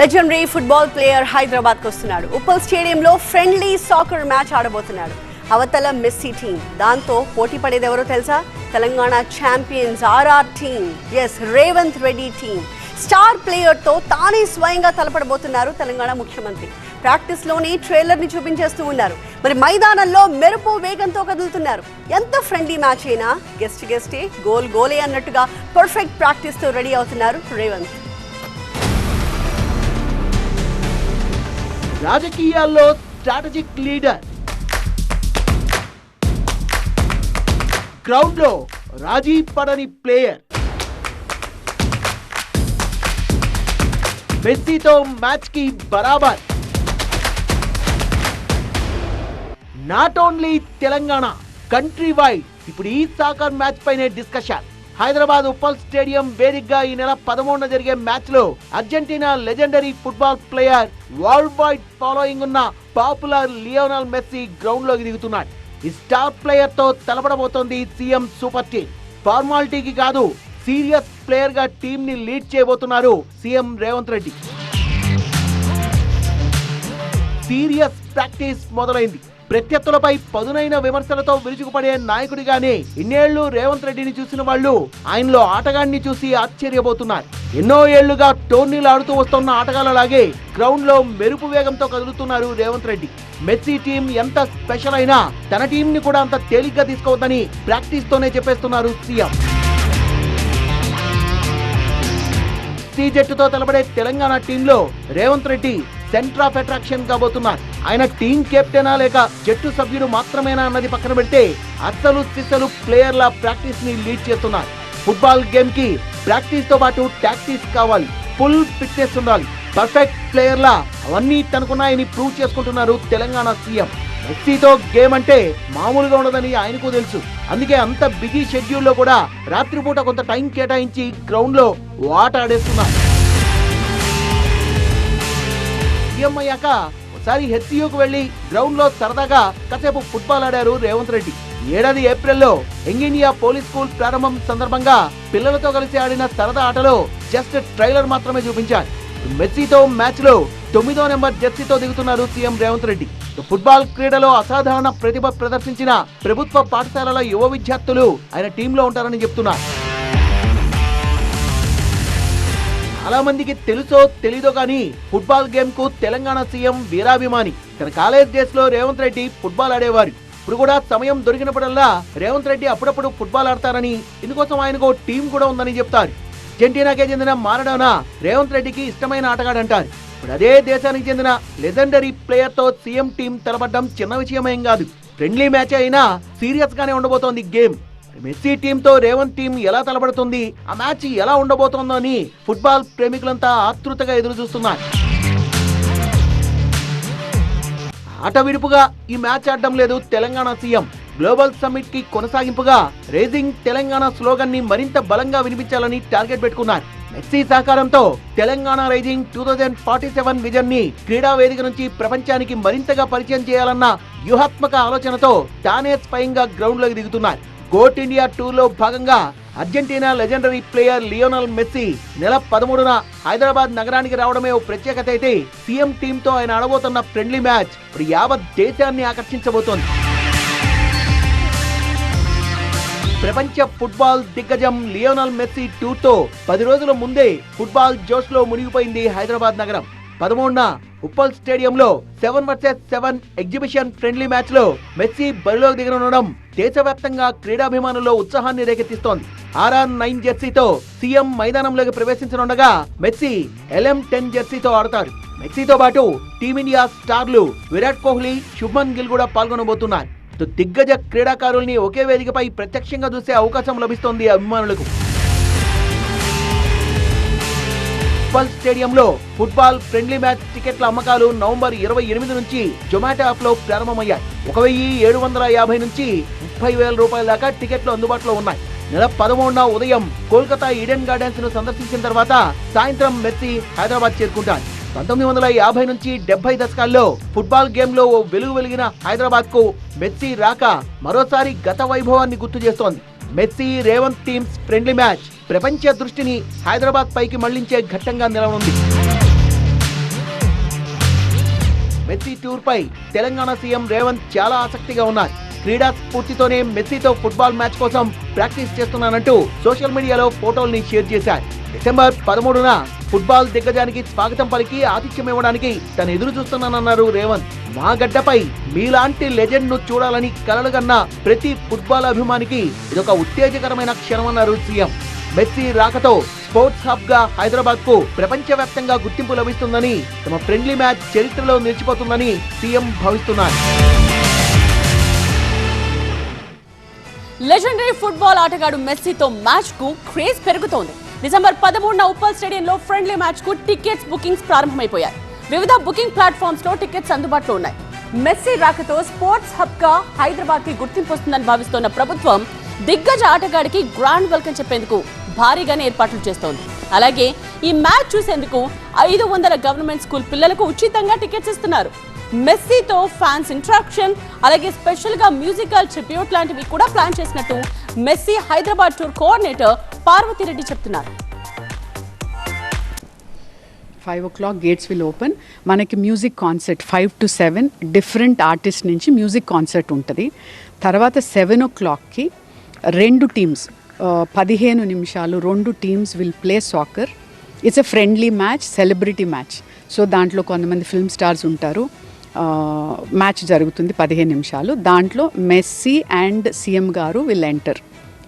Legendary football player హైదరాబాద్కు వస్తున్నాడు. ఉప్పల్ స్టేడియంలో ఫ్రెండ్లీ సాకర్ మ్యాచ్ ఆడబోతున్నాడు. అవతల మెస్సీ టీం. దాంతో పోటీ పడేది ఎవరో తెలుసా? Telangana champions RR team. Yes Revanth Reddy team star ప్లేయర్తో తానే స్వయంగా తలపడబోతున్నారు తెలంగాణ ముఖ్యమంత్రి. ప్రాక్టీస్లోనే ట్రైలర్ని చూపించేస్తూ ఉన్నారు. మరి మైదానంలో మెరుపు వేగంతో కదులుతున్నారు. ఎంత ఫ్రెండ్లీ మ్యాచ్ అయినా గెస్ట్ గెస్టే గోల్ గోలే అన్నట్టుగా పర్ఫెక్ట్ ప్రాక్టీస్తో రెడీ అవుతున్నారు రేవంత్ రాజకీయాల్లో స్ట్రాటజిక్ లీడర్ గ్రౌండ్లో రాజీ పడని ప్లేయర్ మెస్సీతో మ్యాచ్కి బరాబర్ not only Telangana country wide ఇప్పుడు ఈ సాకర్ మ్యాచ్ పైనే డిస్కషన్ హైదరాబాద్ ఉప్పల్ స్టేడియం వేదికగా ఈ నెల పదమూడున జరిగే మ్యాచ్లో Argentina legendary football player world wide following ఉన్న పాపులర్ లియోనల్ మెస్సీ గ్రౌండ్లోకి దిగుతున్నాడు. ఈ స్టార్ ప్లేయర్తో తలపడబోతోంది సీఎం సూపర్ టీం ఫార్మాలిటీకి కాదు సీరియస్ ప్లేయర్గా టీం ని లీడ్ చేయబోతున్నారు CM Revanth Reddy. Serious practice మొదలైంది. ప్రత్యర్థులపై పదునైన విమర్శలతో విరుచుకుపడే నాయకుడిగానే ఇన్నేళ్ళు రేవంత్ రెడ్డిని చూసిన వాళ్ళు ఆయనలో ఆటగాడిని చూసి ఆశ్చర్యపోతున్నారు. ఎన్నో ఏళ్ళుగా టోర్నీలు ఆడుతూ వస్తున్న ఆటగాళ్ళలాగే గ్రౌండ్లో మెరుపు వేగంతో కదులుతున్నారు రేవంత్ రెడ్డి. మెస్సీ టీం ఎంత స్పెషల్ అయినా తన టీం ని కూడా అంత తేలిగ్గా తీసుకోవద్దని ప్రాక్టీస్ తోనే చెప్పేస్తున్నారు సీఎం. సి జట్టుతో తలపడే తెలంగాణ టీంలో Revanth Reddy centre of attraction కాబోతున్నారు. ఆయన టీం కెప్టెనా లేక జట్టు సభ్యుడు మాత్రమేనా అన్నది పక్కన పెడితే అస్సలు సిస్సలు ప్లేయర్ల ప్రాక్టీస్ని లీడ్ చేస్తున్నారు. ఫుట్బాల్ గేమ్కి ప్రాక్టీస్తో పాటు టాక్టీస్ కావాలి. ఫుల్ ఫిట్నెస్ ఉండాలి. పర్ఫెక్ట్ ప్లేయర్లా అవన్నీ తనకున్నాయని ప్రూవ్ చేసుకుంటున్నారు తెలంగాణ సీఎం. మెస్సీతో గేమ్ అంటే మామూలుగా ఉండదని ఆయనకు తెలుసు. అందుకే అంత బిజీ షెడ్యూల్లో కూడా రాత్రిపూట కొంత టైం కేటాయించి గ్రౌండ్లో ఆట ఆడేస్తున్నారు. సీఎం అయ్యాక ఒకసారి హెచ్సియూకు వెళ్ళి గ్రౌండ్లో సరదాగా కాసేపు ఫుట్బాల్ ఆడారు రేవంత్ రెడ్డి. ఏడాది ఏప్రిల్లో యంగ్ ఇండియా పోలీస్ స్కూల్ ప్రారంభం సందర్భంగా పిల్లలతో కలిసి ఆడిన సరదా ఆటలో జస్ట్ ట్రైలర్ మాత్రమే చూపించారు. మెస్సీతో మ్యాచ్లో తొమ్మిదో నెంబర్ జెర్సీతో దిగుతున్నారు సీఎం రేవంత్ రెడ్డి. ఫుట్బాల్ క్రీడలో అసాధారణ ప్రతిభ ప్రదర్శించిన ప్రభుత్వ పాఠశాలల యువ విద్యార్థులు ఆయన టీంలో ఉంటారని చెప్తున్నారు. చాలా మందికి తెలుసో తెలీదో కానీ ఫుట్బాల్ గేమ్కు తెలంగాణ సీఎం వీరాభిమాని. తన కాలేజ్ డేస్లో రేవంత్ రెడ్డి ఫుట్బాల్ ఆడేవారు. ఇప్పుడు కూడా సమయం దొరికినప్పుడల్లా రేవంత్ రెడ్డి అప్పుడప్పుడు ఫుట్బాల్ ఆడతారని ఇందుకోసం ఆయనకు టీం కూడా ఉందని చెప్తారు. అర్జెంటీనాకే చెందిన మారడోనా రేవంత్ రెడ్డికి ఇష్టమైన ఆటగాడంటారు. ఇప్పుడు అదే దేశానికి చెందిన లెజెండరీ ప్లేయర్తో సీఎం టీం తలపడడం చిన్న విషయమేం కాదు. ఫ్రెండ్లీ మ్యాచ్ అయినా సీరియస్ గానే ఉండబోతోంది గేమ్. మెస్సీ టీంతో రేవంత్ టీం ఎలా తలపడుతుంది? ఆ మ్యాచ్ ఎలా ఉండబోతోందో అని ఫుట్బాల్ ప్రేమికులంతా ఆతృతగా ఎదురు చూస్తున్నారు. ఆట విడుపుగా ఈ మ్యాచ్ ఆడడం లేదు తెలంగాణ సీఎం. గ్లోబల్ సమ్మిట్కి కొనసాగింపుగా రేజింగ్ తెలంగాణ స్లోగన్ని మరింత బలంగా వినిపించాలని టార్గెట్ పెట్టుకున్నారు. మెస్సీ సహకారంతో Telangana rising two thousand forty seven విజన్ని క్రీడా వేదిక నుంచి ప్రపంచానికి మరింతగా పరిచయం చేయాలన్న వ్యూహాత్మక ఆలోచనతో తానే స్వయంగా గ్రౌండ్లోకి దిగుతున్నారు. గోట్ ఇండియా టూర్లో భాగంగా Argentina legendary player Lionel Messi నెల పదమూడున హైదరాబాద్ నగరానికి రావడమే ఓ ప్రత్యేకత అయితే సీఎం టీంతో ఆయన ఆడబోతున్న ఫ్రెండ్లీ మ్యాచ్ ఇప్పుడు యావత్ దేశాన్ని ఆకర్షించబోతోంది. ప్రపంచ ఫుట్బాల్ దిగ్గజం లియోనల్ మెస్సీ టూర్తో పది రోజుల ముందే ఫుట్బాల్ జోష్లో మునిగిపోయింది హైదరాబాద్ నగరం. పదమూడున ఉప్పల్ స్టేడియంలో seven versus seven exhibition friendly మ్యాచ్లో మెస్సీ బరిలోకి దిగనుండడం దేశవ్యాప్తంగా క్రీడాభిమానుల్లో ఉత్సాహాన్ని రేకెత్తిస్తోంది. ఆర్ఆర్ నైన్ జెర్సీతో సీఎం మైదానంలోకి ప్రవేశించనుండగా మెస్సీ ఎల్ఎం టెన్ జెర్సీతో ఆడతారు. మెస్సీతో పాటు టీమిండియా స్టార్లు విరాట్ కోహ్లీ శుభ్మన్ గిల్ కూడా పాల్గొనబోతున్నారు. తో దిగ్గజ క్రీడాకారుల్ని ఒకే వేదికపై ప్రత్యక్షంగా చూసే అవకాశం లభిస్తోంది అభిమానులకు. ఫుట్బాల్ స్టేడియంలో ఫుట్బాల్ ఫ్రెండ్లీ మ్యాచ్ టికెట్ల అమ్మకాలు నవంబర్ ఇరవై ఎనిమిది నుంచి జొమాటో యాప్లో ప్రారంభమయ్యాయి. ఒక వెయ్యి ఏడు వందల యాభై నుంచి ముప్పై వేల రూపాయల దాకా టికెట్లు అందుబాటులో ఉన్నాయి. నెల పదమూడున ఉదయం కోల్కతా ఈడెన్ గార్డెన్స్ను సందర్శించిన తర్వాత సాయంత్రం మెస్సి హైదరాబాద్ చేరుకుంటారు. పంతొమ్మిది వందల యాభై నుంచి డెబ్బై దశకాల్లో ఫుట్బాల్ గేమ్లో ఓ వెలుగు వెలిగిన హైదరాబాద్కు మెస్సీ రాక మరోసారి గత వైభవాన్ని గుర్తు చేస్తోంది. Messi Revanth teams friendly match. ప్రపంచ దృష్టిని హైదరాబాద్ పైకి మళ్ళించే ఘట్టంగా నిలవనుంది. మెస్సీ టూర్ పై తెలంగాణ సీఎం రేవంత్ చాలా ఆసక్తిగా ఉన్నారు. క్రీడా స్ఫూర్తితోనే మెస్సీతో ఫుట్బాల్ మ్యాచ్ కోసం ప్రాక్టీస్ చేస్తున్నానంటూ సోషల్ మీడియాలో ఫోటోల్ని షేర్ చేశారు. డిసెంబర్ పదమూడున ఫుట్బాల్ దిగ్గజానికి స్వాగతం పలికి ఆతిథ్యం ఇవ్వడానికి తను ఎదురు చూస్తున్నానన్నారు రేవంత్. మా గడ్డపై మీలాంటి లెజెండ్ను చూడాలని కలలుగన్న ప్రతి ఫుట్బాల్ అభిమానికి ఇదొక ఉత్తేజకరమైన క్షణమన్నారు సీఎం. మెస్సీ రాకతో స్పోర్ట్స్ హబ్గా హైదరాబాద్కు ప్రపంచవ్యాప్తంగా గుర్తింపు లభిస్తుందని తమ ఫ్రెండ్లీ మ్యాచ్ చరిత్రలో నిలిచిపోతుందని సీఎం భావిస్తున్నారు. లెజెండరీ ఫుట్బాల్ ఆటగాడు మెస్సీతో మ్యాచ్కు క్రేజ్ పెరుగుతోంది. డిసెంబర్ పదమూడున ఉప్పల్ స్టేడియంలో ఫ్రెండ్లీ మ్యాచ్కు టికెట్స్ బుకింగ్స్ ప్రారంభమైపోయాయి. వివిధ బుకింగ్ ప్లాట్ఫామ్స్లో టికెట్స్ అందుబాటులో ఉన్నాయి. మెస్సీ రాకతో స్పోర్ట్స్ హబ్గా హైదరాబాద్కి గుర్తింపు వస్తుందని భావిస్తోన్న ప్రభుత్వం దిగ్గజ ఆటగాడికి గ్రాండ్ వెల్కమ్ చెప్పేందుకు భారీగానే ఏర్పాట్లు చేస్తోంది. అలాగే ఈ మ్యాచ్ చూసేందుకు ఐదు వందల గవర్నమెంట్ స్కూల్ పిల్లలకు ఉచితంగా టికెట్స్ ఇస్తున్నారు. మెస్సీతో ఫ్యాన్స్ ఇంట్రాక్షన్ అలాగే స్పెషల్గా మ్యూజికల్ ట్రిబ్యూట్ లాంటివి కూడా ప్లాన్ చేసినట్టు Messi Hyderabad tour coordinator Parvathireddy చెప్తున్నారు. Five o'clock gates will open మనకి music concert five to seven different artist నుంచి మ్యూజిక్ కాన్సర్ట్ ఉంటుంది. తర్వాత సెవెన్ ఓ క్లాక్కి రెండు టీమ్స్ పదిహేను నిమిషాలు రెండు teams will play soccer it's a friendly match celebrity match so దాంట్లో కొంతమంది ఫిల్మ్ స్టార్స్ ఉంటారు. మ్యాచ్ జరుగుతుంది పదిహేను నిమిషాలు. దాంట్లో మెస్సీ అండ్ సీఎం గారు will enter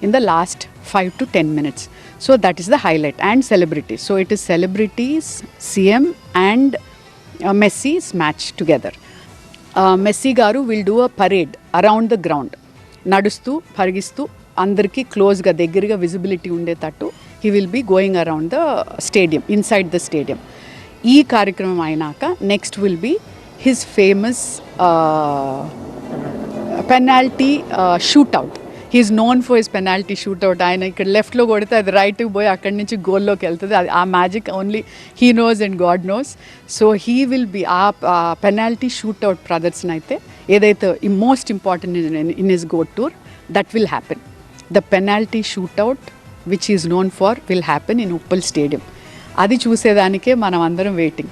in the last five to ten minutes so that is the highlight and celebrity so it is celebrities CM and Messi's match together Messi గారు will do a parade around the ground నడుస్తూ పరిగిస్తూ అందరికీ క్లోజ్గా దగ్గరగా visibility ఉండేటట్టు he will be going around the stadium inside the stadium ఈ కార్యక్రమం అయినాక next will be his famous penalty shootout he's known for his penalty shootout ఆయన ఇక్కడ లెఫ్ట్లో కొడితే అది రైట్కి పోయి అక్కడి నుంచి గోల్లోకి వెళ్తుంది. అది ఆ magic only he knows and God knows so he will be ఆ పెనాల్టీ షూట్అవుట్ ప్రదర్శన అయితే ఏదైతే most important in his go tour that will happen the penalty shootout which is known for will happen in Uppal stadium అది చూసేదానికే మనం అందరం waiting